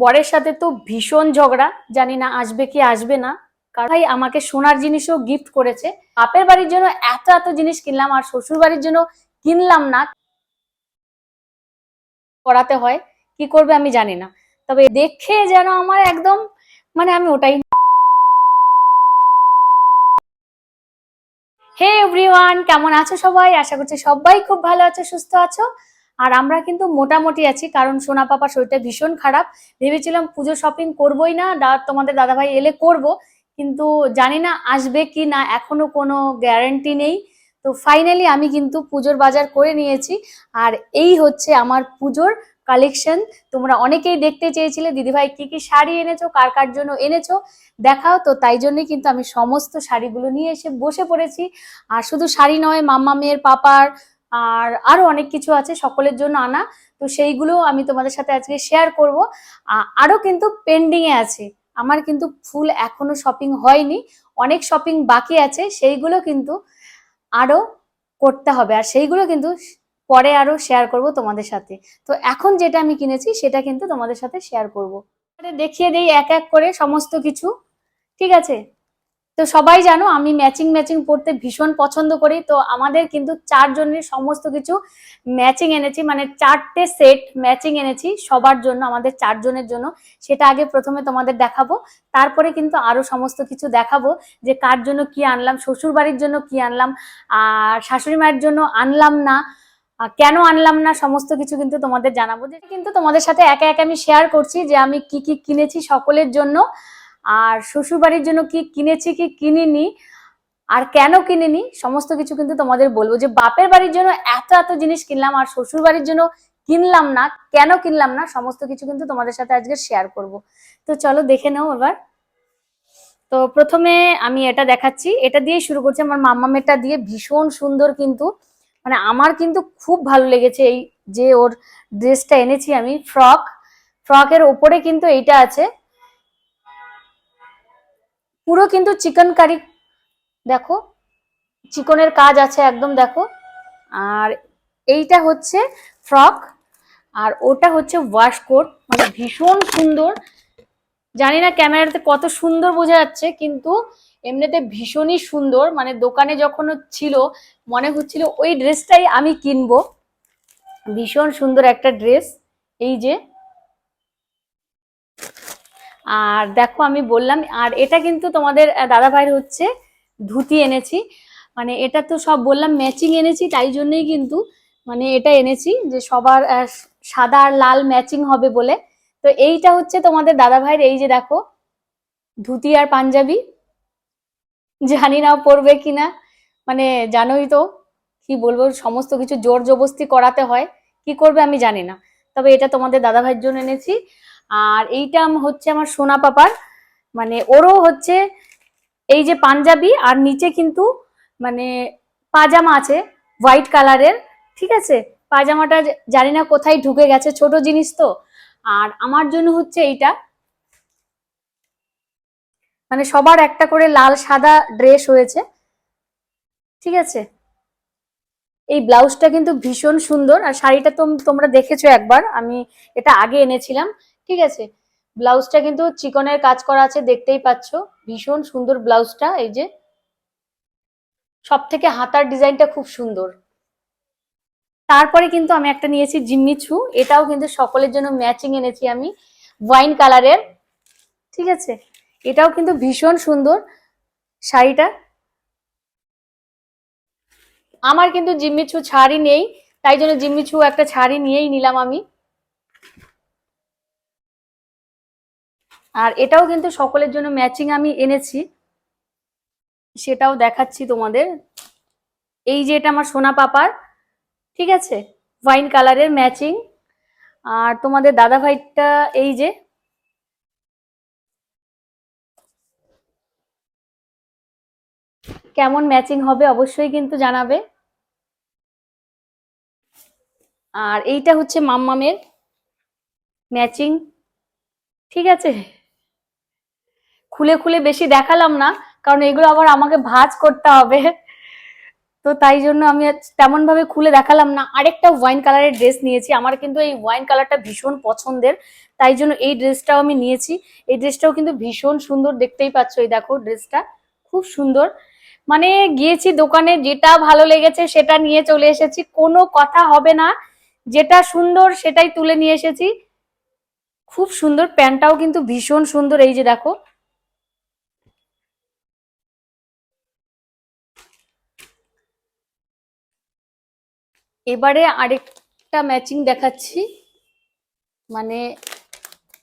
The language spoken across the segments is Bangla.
বরের সাথে তো ভীষণ ঝগড়া, জানি না আসবে কি আসবে না। কারণ ভাই আমাকে সোনার জিনিসও গিফট করেছে। বাপের বাড়ির জন্য এত এত জিনিস কিনলাম আর শ্বশুর বাড়ির জন্য কিনলাম না। করাতে হয়, কি করবে আমি জানি না। তবে দেখে যেন আমার একদম মানে আমি ওটাই হে এভরিওয়ান, কেমন আছো সবাই? আশা করছি সবাই খুব ভালো আছো, সুস্থ আছো। আর আমরা কিন্তু মোটামুটি আছি, কারণ সোনা পাপার শরীরটা ভীষণ খারাপ। ভেবেছিলাম পুজো শপিং করবোই না, দা তোমাদের দাদাভাই এলে করব, কিন্তু জানি না আসবে কি না, এখনও কোনো গ্যারেন্টি নেই। তো ফাইনালি আমি কিন্তু পুজোর বাজার করে নিয়েছি, আর এই হচ্ছে আমার পুজোর কালেকশন তোমরা অনেকেই দেখতে চেয়েছিলে, দিদিভাই কি কি শাড়ি এনেছো, কার কার জন্য এনেছো, দেখাও তো, তাই জন্যই কিন্তু আমি সমস্ত শাড়িগুলো নিয়ে এসে বসে পড়েছি। আর শুধু শাড়ি নয়, মাম্মা মেয়ের পাপার আর আরও অনেক কিছু আছে সকলের জন্য আনা। তো সেইগুলো আমি তোমাদের সাথে আজকে শেয়ার করব। আ- আরও কিন্তু পেন্ডিং এ আছে। আমার কিন্তু ফুল এখনও শপিং হয়নি। অনেক শপিং বাকি আছে। সেইগুলো কিন্তু আরও করতে হবে। আর সেইগুলো কিন্তু পরে আরও শেয়ার করব তোমাদের সাথে। তো এখন যেটা আমি কিনেছি, সেটা কিন্তু তোমাদের সাথে শেয়ার করব। দেখিয়ে দেই এক এক করে সমস্ত কিছু। ঠিক আছে? তো সবাই জানো, আমি ম্যাচিং ম্যাচিং পড়তে ভীষণ পছন্দ করি। তো আমাদের কিন্তু চারজনের সমস্ত কিছু ম্যাচিং এনেছি মানে চারটে সেট ম্যাচিং এনেছি সবার জন্য, আমাদের চারজনের জন্য। সেটা আগে প্রথমে তোমাদের দেখাবো। তারপরে কিন্তু আরও সমস্ত কিছু দেখাবো যে কার জন্য কি আনলাম শ্বশুর বাড়ির জন্য কি আনলাম, আর শাশুড়ি মায়ের জন্য আনলাম না কেন আনলাম না, সমস্ত কিছু কিন্তু তোমাদের জানাব। যে কিন্তু তোমাদের সাথে একে একে আমি শেয়ার করছি যে আমি কি কি কিনেছি সকলের জন্য। আর শ্বশুরবাড়ির জন্য কি কিনেছি কি কিনিনি, আর কেন কিনিনি, সমস্ত কিছু কিন্তু তোমাদের বলব যে বাপের বাড়ির জন্য এত এত জিনিস কিনলাম আর শ্বশুর বাড়ির জন্য কিনলাম না, কেন কিনলাম না, সমস্ত কিছু কিন্তু তোমাদের সাথে আজকে শেয়ার করব। তো চলো দেখে নাও এবার। তো প্রথমে আমি এটা দেখাচ্ছি, এটা দিয়ে শুরু করছি আমার মাম্মামেরটা দিয়ে, ভীষণ সুন্দর কিন্তু মানে আমার কিন্তু খুব ভালো লেগেছে এই যে ওর ড্রেসটা এনেছি আমি, ফ্রক, ফ্রকের ওপরে কিন্তু এইটা আছে পুরো কিন্তু চিকেন কারি দেখো চিকনের কাজ আছে একদম, দেখো। আর এইটা হচ্ছে ফ্রক আর ওটা হচ্ছে ওয়াশ কোট মানে ভীষণ সুন্দর। জানি না ক্যামেরাতে কত সুন্দর বোঝা যাচ্ছে, কিন্তু এমনিতে ভীষণই সুন্দর। মানে দোকানে যখন ছিল, মনে হচ্ছিল ওই ড্রেসটাই আমি কিনবো। ভীষণ সুন্দর একটা ড্রেস এই যে আর দেখো আমি বললাম, আর এটা কিন্তু তোমাদের দাদা ভাইয়ের হচ্ছে ধুতি এনেছি। মানে এটা তো সব বললাম ম্যাচিং এনেছি, তাই জন্যই কিন্তু মানে এটা এনেছি যে সবার সাদা আর লাল ম্যাচিং হবে বলে। তো এইটা হচ্ছে তোমাদের দাদা ভাইয়ের এই যে দেখো, ধুতি আর পাঞ্জাবি। জানি না পরবে কিনা মানে জানোই তো, কি বলব, সমস্ত কিছু জোর জবস্তি করাতে হয়, কি করবে আমি জানি না। তবে এটা তোমাদের দাদা ভাইয়ের জন্য এনেছি। আর এইটা হচ্ছে আমার সোনা পাপার। মানে ওরও হচ্ছে এই যে পাঞ্জাবি, আর নিচে কিন্তু মানে পাজামা আছে, হোয়াইট কালারের, ঠিক আছে? পাজামাটা জানি না কোথায় ঢুকে গেছে, ছোট জিনিস তো। আর আমার জন্য হচ্ছে এইটা। মানে সবার একটা করে লাল সাদা ড্রেস হয়েছে, ঠিক আছে? এই ব্লাউজটা কিন্তু ভীষণ সুন্দর, আর শাড়িটা তো তোমরা দেখেছ একবার, আমি এটা আগে এনেছিলাম। ঠিক আছে? ব্লাউজটা কিন্তু চিকনের কাজ করা আছে, দেখতেই পাচ্ছ। ভীষণ সুন্দর ব্লাউজটা, এই যে। সব থেকে হাতার ডিজাইনটা খুব সুন্দর। তারপরে কিন্তু আমি একটা নিয়েছি জিম্মিছু, এটাও কিন্তু সকলের জন্য ম্যাচিং এনেছি আমি, ওয়াইন কালারের। ঠিক আছে? এটাও কিন্তু ভীষণ সুন্দর শাড়িটা। আমার কিন্তু জিম্মিছু ছাড়ি নেই, তাই জন্য জিম্মিছু একটা ছাড়ি নিয়েই নিলাম আমি। আর এটাও কিন্তু সকলের জন্য ম্যাচিং আমি এনেছি। সেটাও দেখাচ্ছি তোমাদের। এই যে এটা আমার সোনা পাপার, ঠিক আছে? ওয়াইন কালারের ম্যাচিং আর তোমাদের দাদা ভাইটা এই যে, কেমন ম্যাচিং হবে অবশ্যই কিন্তু জানাবে। আর এইটা হচ্ছে মাম্মামের ম্যাচিং ঠিক আছে? খুলে খুলে বেশি দেখালাম না, কারণ এগুলো আবার আমাকে ভাজ করতে হবে। তো তাই জন্য আমি তেমন ভাবে খুলে দেখালাম না। আরেকটা ওয়াইন কালারের ড্রেস নিয়েছি। আমার কিন্তু এই ওয়াইন কালারটা ভীষণ পছন্দের। তাই জন্য এই ড্রেসটাও আমি নিয়েছি। এই ড্রেসটাও কিন্তু ভীষণ সুন্দর দেখতেই পাচ্ছ এই দেখো ড্রেসটা খুব সুন্দর। মানে গিয়েছি দোকানে, যেটা ভালো লেগেছে সেটা নিয়ে চলে এসেছি। কোনো কথা হবে না। যেটা সুন্দর সেটাই তুলে নিয়ে এসেছি। খুব সুন্দর, প্যান্টটাও কিন্তু ভীষণ সুন্দর। এই যে দেখো এবারে আরেকটা ম্যাচিং দেখাচ্ছি। মানে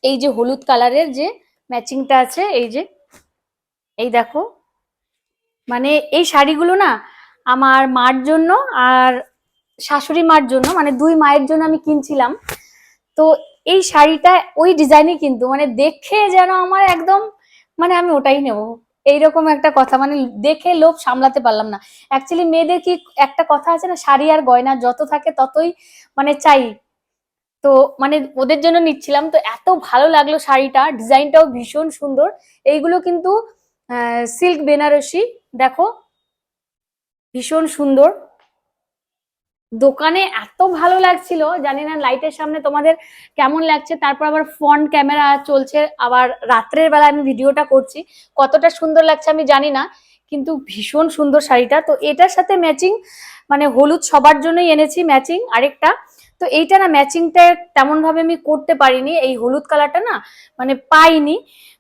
এই যে হলুদ কালারের যে ম্যাচিংটা আছে, এই যে, এই দেখো। মানে এই শাড়িগুলো না আমার মার জন্য আর শাশুড়ি মার জন্য মানে দুই মায়ের জন্য আমি কিনছিলাম। তো এই শাড়িটা ওই ডিজাইনই কিন্তু মানে দেখে যেন আমার একদম মানে আমি ওটাই নেব। এইরকম একটা কথা মানে দেখে লোভ সামলাতে পারলাম না। অ্যাকচুয়ালি মেয়েদের কি একটা কথা আছে না, শাড়ি আর গয়না যত থাকে ততই মানে চাই। তো মানে ওদের জন্য নিচ্ছিলাম, তো এত ভালো লাগল শাড়িটা, ডিজাইনটাও ভীষণ সুন্দর। এইগুলো কিন্তু সিল্ক বেনারসি, দেখো, ভীষণ সুন্দর। দোকানে এত ভালো লাগছিল, জানি না লাইটের সামনে তোমাদের কেমন লাগছে, তারপর আবার ফ্রন্ট ক্যামেরা চলছে, আবার রাত্রের বেলা আমি ভিডিওটা করছি, কতটা সুন্দর লাগছে আমি জানি না, কিন্তু ভীষণ সুন্দর শাড়িটা, তো এটার সাথে ম্যাচিং মানে হলুদ সবার জন্যই এনেছি ম্যাচিং আরেকটা, তো এইটা না ম্যাচিংটা তেমন ভাবে আমি করতে পারিনি, এই হলুদ কালারটা না মানে পাইনি,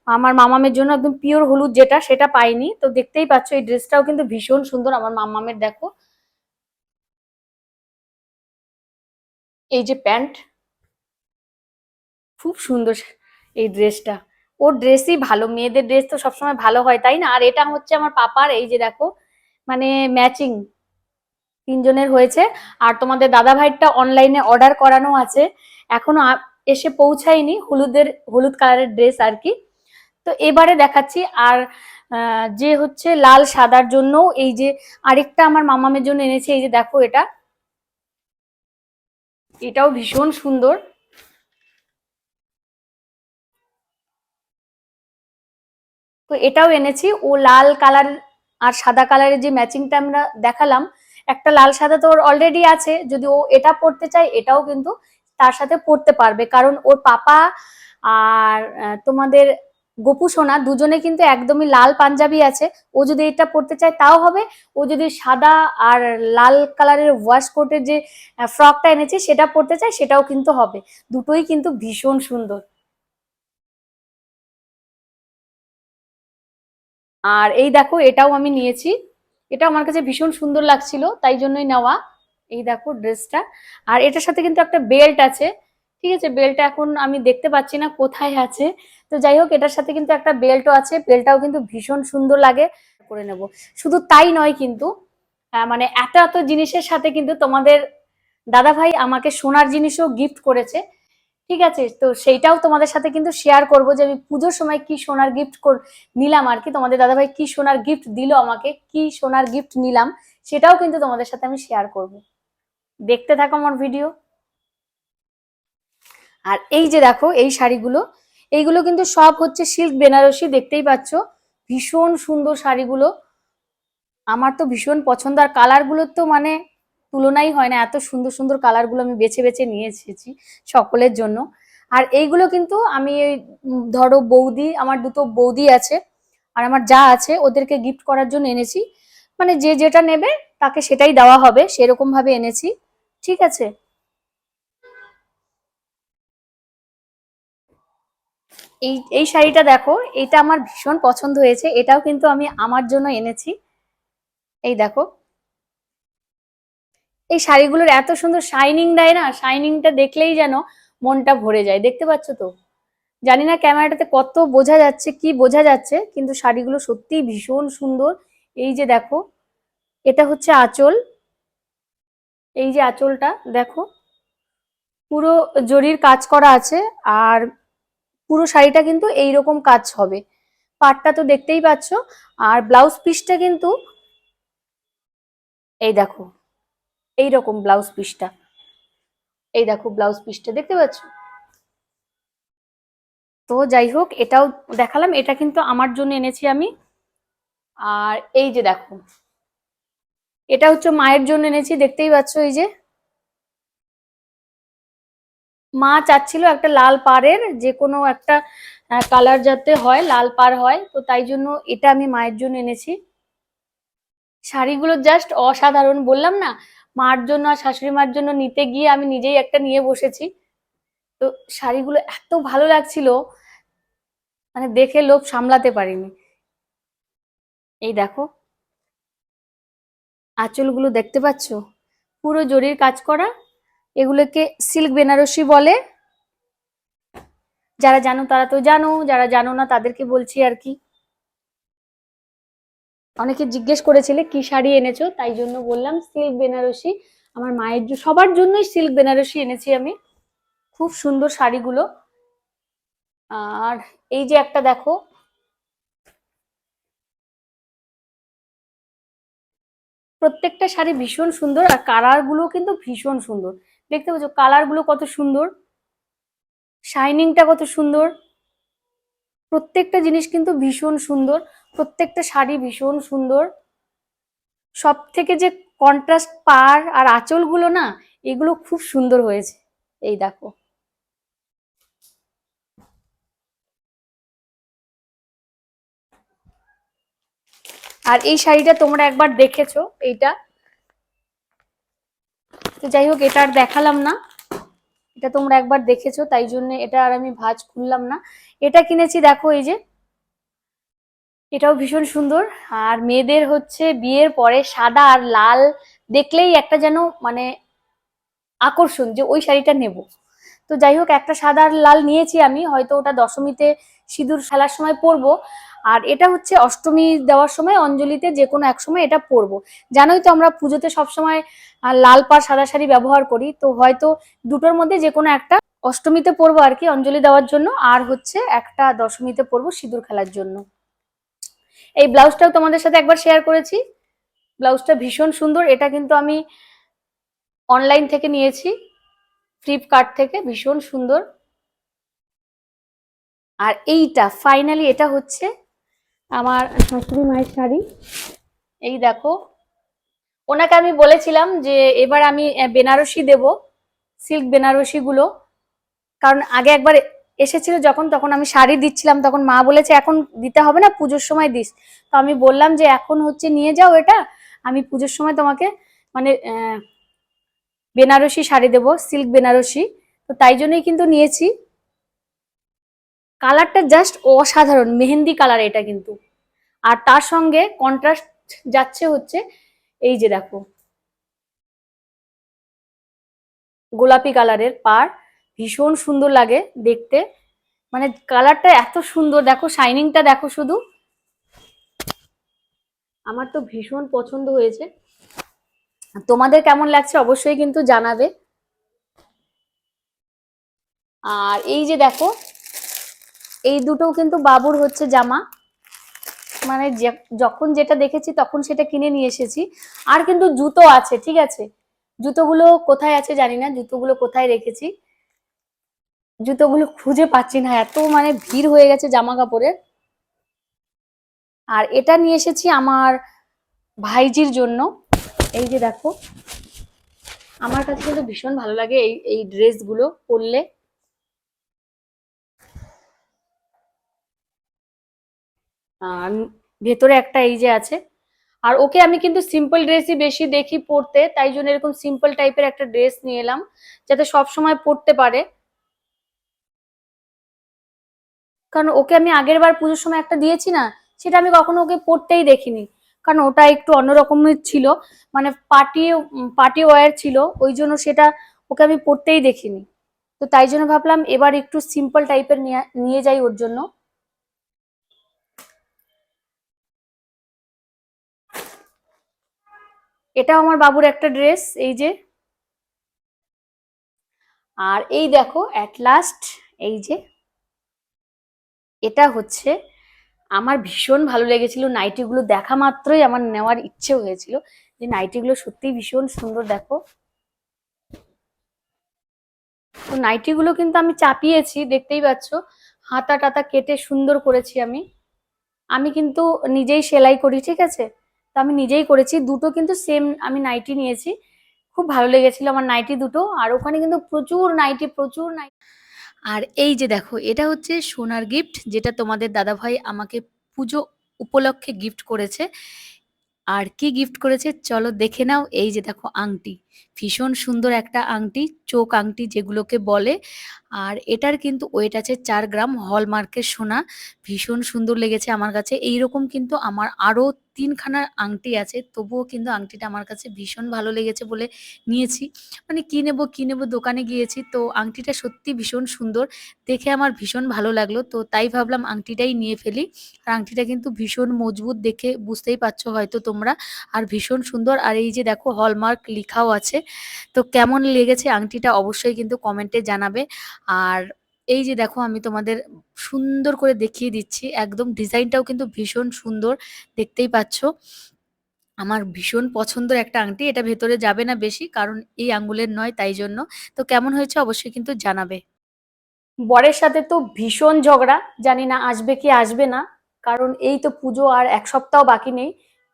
আমার মামামের জন্য একদম পিওর হলুদ যেটা, সেটা পাইনি, তো দেখতেই পাচ্ছ এই ড্রেসটাও কিন্তু ভীষণ সুন্দর, আমার মামামের দেখো এই যে প্যান্ট, খুব সুন্দর এই ড্রেসটা। ওর ড্রেসই ভালো, মেয়েদের ড্রেস তো সবসময় ভালো হয়, তাই না? আর এটা হচ্ছে আমার পাপার, এই যে দেখো মানে ম্যাচিং তিনজনের হয়েছে। আর তোমাদের দাদা ভাইটা অনলাইনে অর্ডার করানো আছে। এখনও এসে পৌঁছায়নি হলুদের, হলুদ কালারের ড্রেস আর কি। তো এবারে দেখাচ্ছি, আর যে হচ্ছে লাল সাদার জন্য এই যে আরেকটা আমার মামামের জন্য এনেছে, এই যে দেখো এটা। এটাও ভীষণ সুন্দর। তো এটাও এনেছি। ও লাল কালার আর সাদা কালারের যে ম্যাচিংটা আমরা দেখালাম, একটা লাল সাদা তো ওর অলরেডি আছে। যদি ও এটা পড়তে চায়, এটাও কিন্তু তার সাথে পড়তে পারবে। কারণ ওর পাপা আর তোমাদের গোপু সোনা দুজনে কিন্তু একদমই লাল পাঞ্জাবি আছে। ও যদি এটা পড়তে চায় তাও হবে। ও যদি সাদা আর লাল কালারের ওয়াশ কোটের যে ফ্রকটা এনেছে সেটা পড়তে চায় সেটাও কিন্তু হবে। দুটোই কিন্তু ভীষণ সুন্দর। আর এই দেখো এটাও আমি নিয়েছি। এটা আমার কাছে ভীষণ সুন্দর লাগছিল, তাই জন্যই নেওয়া। এই দেখো ড্রেসটা। আর এটার সাথে কিন্তু একটা বেল্ট আছে। ঠিক আছে বেল্টটা এখন আমি দেখতে পাচ্ছি না কোথায় আছে। তো যাই হোক, এটার সাথে কিন্তু একটা বেল্টও আছে বেল্টটাও কিন্তু ভীষণ সুন্দর লাগে। করে নেব। শুধু তাই নয় কিন্তু মানে এত এত জিনিসের সাথে কিন্তু তোমাদের দাদা ভাই আমাকে সোনার জিনিসও গিফট করেছে। ঠিক আছে, তো সেইটাও তোমাদের সাথে কিন্তু শেয়ার করব যে আমি পুজোর সময় কি সোনার গিফট নিলাম আর কি। তোমাদের দাদাভাই কি সোনার গিফট দিল আমাকে, কি সোনার গিফট নিলাম, সেটাও কিন্তু তোমাদের সাথে আমি শেয়ার করব। দেখতে থাকো আমার ভিডিও আর এই যে দেখো, এই শাড়িগুলো, এইগুলো কিন্তু সব হচ্ছে সিল্ক বেনারসি, দেখতেই পাচ্ছ। ভীষণ সুন্দর শাড়িগুলো। আমার তো ভীষণ পছন্দ। আর কালারগুলোর তো মানে তুলনাই হয় না, এত সুন্দর সুন্দর কালারগুলো আমি বেছে বেছে নিয়ে এসেছি সকলের জন্য। আর এইগুলো কিন্তু আমি ধরো বৌদি, আমার দুটো বৌদি আছে, আর আমার যা আছে ওদেরকে গিফট করার জন্য এনেছি। মানে যে যেটা নেবে তাকে সেটাই দেওয়া হবে সেরকম ভাবে এনেছি। ঠিক আছে? এই এই শাড়িটা দেখো, এটা আমার ভীষণ পছন্দ হয়েছে, এটাও কিন্তু আমি আমার জন্য এনেছি। এই দেখো। এই শাড়িগুলোর এত সুন্দর শাইনিং দেয় না শাইনিংটা দেখলেই যেন মনটা ভরে যায়, দেখতে পাচ্ছ তো? জানি না ক্যামেরাটাতে কত বোঝা যাচ্ছে, কি বোঝা যাচ্ছে, কিন্তু শাড়িগুলো সত্যিই ভীষণ সুন্দর। এই যে দেখো, এটা হচ্ছে আঁচল। এই যে আঁচলটা, দেখো। পুরো জরির কাজ করা আছে, আর পুরো শাড়িটা কিন্তু এই রকম কাজ হবে। পাটটা তো দেখতেই পাচ্ছ। আর ব্লাউজ পিসটা কিন্তু এই দেখো এই রকম ব্লাউজ পিসটা। এই দেখো ব্লাউজ পিসটা, দেখতে পাচ্ছ? তো যাই হোক, এটাও দেখালাম। এটা কিন্তু আমার জন্য এনেছি আমি। আর এই যে দেখো, এটা হচ্ছে মায়ের জন্য এনেছি, দেখতেই পাচ্ছ এই যে। মা চাচ্ছিল একটা লাল পাড়ের যে কোনো একটা কালার যাতে হয়, লাল পাড় হয়। তো তাই জন্য এটা আমি মায়ের জন্য এনেছি। শাড়িগুলো জাস্ট অসাধারণ, বললাম না, মার জন্য আর শাশুড়ি মার জন্য নিতে গিয়ে আমি নিজেই একটা নিয়ে বসেছি। তো শাড়িগুলো এত ভালো লাগছিল মানে দেখে লোভ সামলাতে পারিনি। এই দেখো। আঁচলগুলো দেখতে পাচ্ছ? পুরো জরির কাজ করা। এগুলোকে সিল্ক বেনারসি বলে। যারা জানো তারা তো জানো, যারা জানো না তাদেরকে বলছি আর কি। অনেকে জিজ্ঞেস করেছিলে, কি শাড়ি এনেছো? তাই জন্য বললাম সিল্ক বেনারসি। আমার মায়ের সবার জন্যই সিল্ক বেনারসি এনেছি আমি। খুব সুন্দর শাড়িগুলো। আর এই যে একটা দেখো। প্রত্যেকটা শাড়ি ভীষণ সুন্দর আর কালারগুলো কিন্তু ভীষণ সুন্দর। দেখতে পাচ্ছ কালারগুলো কত সুন্দর শাইনিংটা কত সুন্দর। প্রত্যেকটা জিনিস কিন্তু ভীষণ সুন্দর, প্রত্যেকটা শাড়ি ভীষণ সুন্দর। সব থেকে যে কন্ট্রাস্ট পার আর আঁচলগুলো না, এগুলো খুব সুন্দর হয়েছে। এই দেখো। আর এই শাড়িটা তোমরা একবার দেখেছ, এইটা? তো যাই হোক, এটা আর দেখালাম না। এটা তোমরা একবার দেখেছ, তাই জন্য এটা আর আমি ভাঁজ খুললাম না। এটা কিনেছি, দেখো এই যে। এটাও ভীষণ সুন্দর। আর মেয়েদের হচ্ছে বিয়ের পরে সাদা আর লাল দেখলেই একটা যেন মানে আকর্ষণ যে ওই শাড়িটা নেব। তো যাই হোক, একটা সাদা আর লাল নিয়েছি আমি, হয়তো ওটা দশমীতে সিঁদুর ফেলার সময় পরবো। আর এটা হচ্ছে অষ্টমী দেওয়ার সময়, অঞ্জলিতে যে কোনো এক সময় এটা পরবো। জানোই তো আমরা পুজোতে সবসময় লাল পাড় সাদা শাড়ি ব্যবহার করি, তো হয়তো দুটোর মধ্যে যে কোনো একটা অষ্টমীতে পরবো আর কি, অঞ্জলি দেওয়ার জন্য, আর হচ্ছে একটা দশমীতে পরবো সিঁদুর খেলার জন্য। এই ব্লাউজটাও তোমাদের সাথে একবার শেয়ার করেছি। ব্লাউজটা ভীষণ সুন্দর, এটা কিন্তু আমি অনলাইন থেকে নিয়েছি ফ্লিপকার্ট থেকে, ভীষণ সুন্দর। আর এইটা ফাইনালি এটা হচ্ছে আমার শাশুড়ি মায়ের শাড়ি। এই দেখো, ওনাকে আমি বলেছিলাম যে এবার আমি বেনারসি দেব, সিল্ক বেনারসি গুলো কারণ আগে একবার এসেছিল যখন, তখন আমি শাড়ি দিচ্ছিলাম, তখন মা বলেছে, এখন দিতে হবে না, পুজোর সময় দিস। তো আমি বললাম যে, এখন হচ্ছে নিয়ে যাও এটা, আমি পুজোর সময় তোমাকে মানে বেনারসি শাড়ি দেবো, সিল্ক বেনারসি। তো তাই জন্যই কিন্তু নিয়েছি। কালারটা জাস্ট অসাধারণ, মেহেন্দি কালার এটা কিন্তু। আর তার সঙ্গে কন্ট্রাস্ট যাচ্ছে হচ্ছে এই যে দেখো। গোলাপি কালারের পার, ভীষণ সুন্দর লাগে দেখতে। মানে কালারটা এত সুন্দর, দেখো শাইনিংটা দেখো শুধু। আমার তো ভীষণ পছন্দ হয়েছে। তোমাদের কেমন লাগছে অবশ্যই কিন্তু জানাবে। আর এই যে দেখো এই দুটোও কিন্তু বাবুর হচ্ছে জামা। মানে যখন যেটা দেখেছি তখন সেটা কিনে নিয়ে এসেছি। আর কিন্তু জুতো আছে, ঠিক আছে? জুতোগুলো কোথায় আছে জানি না, জুতোগুলো কোথায় রেখেছি? জুতোগুলো খুঁজে পাচ্ছি না, এত মানে ভিড় হয়ে গেছে জামা কাপড়ের আর এটা নিয়ে এসেছি আমার ভাইজির জন্য। এই যে দেখো, আমার কাছে কিন্তু ভীষণ ভালো লাগে এই এই ড্রেসগুলো পরলে। ভেতরে একটা এই যে আছে। আর ওকে আমি কিন্তু সিম্পল ড্রেসই বেশি দেখি পরতে তাই জন্য এরকম সিম্পল টাইপের একটা ড্রেস নিয়ে এলাম, যাতে সব সময় পরতে পারে। কারণ ওকে আমি আগের বার পুজোর সময় একটা দিয়েছি না, সেটা আমি কখনো ওকে পরতেই দেখিনি। কারণ ওটা একটু অন্যরকমের ছিল মানে পার্টি পার্টি ওয়্যার ছিল, ওই জন্য সেটা ওকে আমি পরতেই দেখিনি। তো তাই জন্য ভাবলাম এবার একটু সিম্পল টাইপের নিয়ে নিয়ে যাই ওর জন্য। এটাও আমার বাবুর একটা ড্রেস, এই যে। আর এই দেখো অ্যাট লাস্ট এই যে। এটা হচ্ছে, আমার ভীষণ ভালো লেগেছিল। নাইটিগুলো দেখা মাত্রই আমার নেওয়ার ইচ্ছে হয়েছিল। যে নাইটিগুলো সত্যিই ভীষণ সুন্দর, দেখো। তো নাইটিগুলো কিন্তু আমি চাপিয়েছি, দেখতেই পাচ্ছ। হাতা টাতা কেটে সুন্দর করেছি আমি। আমি কিন্তু নিজেই সেলাই করি, ঠিক আছে? আমি নিজেই করেছি। দুটো কিন্তু সেম আমি নাইটি নিয়েছি। খুব ভালো লেগেছিল আমার নাইটি দুটো। আর ওখানে কিন্তু প্রচুর নাইটি প্রচুর নাইটি আর এই যে দেখো, এটা হচ্ছে সোনার গিফট যেটা তোমাদের দাদাভাই আমাকে পুজো উপলক্ষে গিফট করেছে। আর কি গিফট করেছে? চলো দেখে নাও। এই যে দেখো আংটি। ভীষণ সুন্দর একটা আংটি, চোখ আংটি যেগুলোকে বলে। আর এটার কিন্তু ওয়েট আছে চার গ্রাম হলমার্কের সোনা। ভীষণ সুন্দর লেগেছে আমার কাছে। এই রকম কিন্তু আমার আরও তিনখানা আংটি আছে, তবুও কিন্তু আংটিটা আমার কাছে ভীষণ ভালো লেগেছে বলে নিয়েছি। মানে কি নেব কি নেব, দোকানে গিয়েছি তো আংটিটা সত্যি ভীষণ সুন্দর, দেখে আমার ভীষণ ভালো লাগল। তো তাই ভাবলাম আংটিটাই নিয়ে ফেলি। আর আংটিটা কিন্তু ভীষণ মজবুত দেখে বুঝতেই পারছ হয়তো তোমরা। আর ভীষণ সুন্দর। আর এই যে দেখো হলমার্ক লেখাও আছে। তো কেমন লেগেছে আংটিটা অবশ্যই কিন্তু কমেন্টে জানাবে। আর এই যে দেখো আমি তোমাদের সুন্দর করে দেখিয়ে দিচ্ছি, একদম ডিজাইনটাও কিন্তু ভীষণ সুন্দর, দেখতেই পাচ্ছ। আমার ভীষণ পছন্দের একটা আংটি, এটা ভেতরে যাবে না বেশি, কারণ এই আঙ্গুলের নয়, তাই জন্য। তো কেমন হয়েছে অবশ্যই কিন্তু জানাবে। বরের সাথে তো ভীষণ ঝগড়া, জানি না আসবে কি আসবে না, কারণ এই তো পুজো আর এক সপ্তাহ বাকি নেই।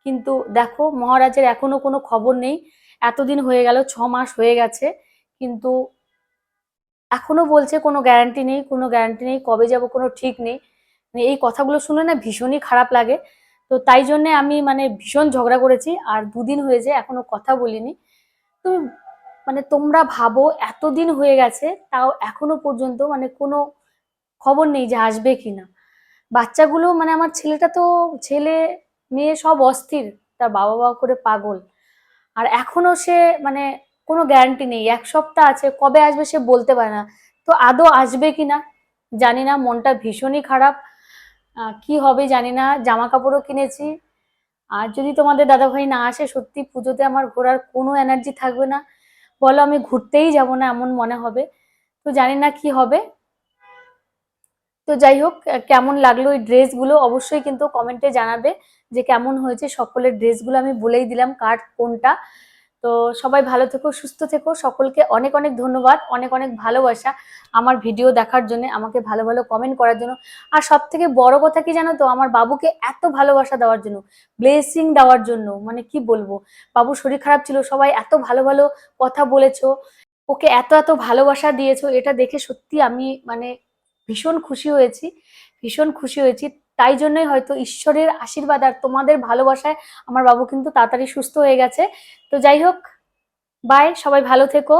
কিন্তু দেখো, মহারাজের এখনও কোনো খবর নেই। এতদিন হয়ে গেল, ছ মাস হয়ে গেছে, কিন্তু এখনও বলছে কোনো গ্যারান্টি নেই, কোনো গ্যারান্টি নেই, কবে যাব কোনো ঠিক নেই। মানে এই কথাগুলো শুনে না ভীষণই খারাপ লাগে। তো তাই জন্যে আমি মানে ভীষণ ঝগড়া করেছি আর দুদিন হয়েছে এখনও কথা বলিনি। তো মানে তোমরা ভাবো এতদিন হয়ে গেছে, তাও এখনও পর্যন্ত মানে কোনো খবর নেই যে আসবে কি না বাচ্চাগুলো মানে আমার ছেলেটা তো ছেলে, মেয়ে সব অস্থির, তার বাবা বাবা করে পাগল। আর এখনও সে মানে কোনো গ্যারান্টি নেই। এক সপ্তাহ আছে, কবে আসবে সে বলতে পারে না। তো আদৌ আসবে কিনা জানি না, মনটা ভীষণই খারাপ। কি হবে জানি না জামা কাপড়ও কিনেছি। আর যদি তোমাদের দাদাভাই না আসে, সত্যি পুজোতে আমার ঘোরার কোনো এনার্জি থাকবে না। বলো আমি ঘুরতেই যাব না, এমন মনে হবে। তো জানি না কি হবে। তো যাই হোক কেমন লাগল ওই ড্রেসগুলো অবশ্যই কিন্তু কমেন্টে জানাবে যে কেমন হয়েছে। সকলের ড্রেসগুলো আমি বলেই দিলাম, কার কোনটা। তো সবাই ভালো থেকো, সুস্থ থেকো। সকলকে অনেক অনেক ধন্যবাদ, অনেক অনেক ভালোবাসা আমার ভিডিও দেখার জন্য, আমাকে ভালো ভালো কমেন্ট করার জন্য। আর সব থেকে বড় কথা কি জানো তো, আমার বাবুকে এত ভালোবাসা দেওয়ার জন্য ব্লেসিং দেওয়ার জন্য মানে কি বলব? বাবুর শরীর খারাপ ছিল, সবাই এত ভালো ভালো কথা বলেছ, ওকে এত এত ভালোবাসা দিয়েছ, এটা দেখে সত্যি আমি মানে ভীষণ খুশি হয়েছি, ভীষণ খুশি হয়েছি। তাই জন্যই হয়তো ঈশ্বরের আশীর্বাদ আর তোমাদের ভালোবাসায় আমার বাবু কিন্তু তাড়াতাড়ি সুস্থ হয়ে গেছে। তো যাই হোক বাই সবাই ভালো থেকো।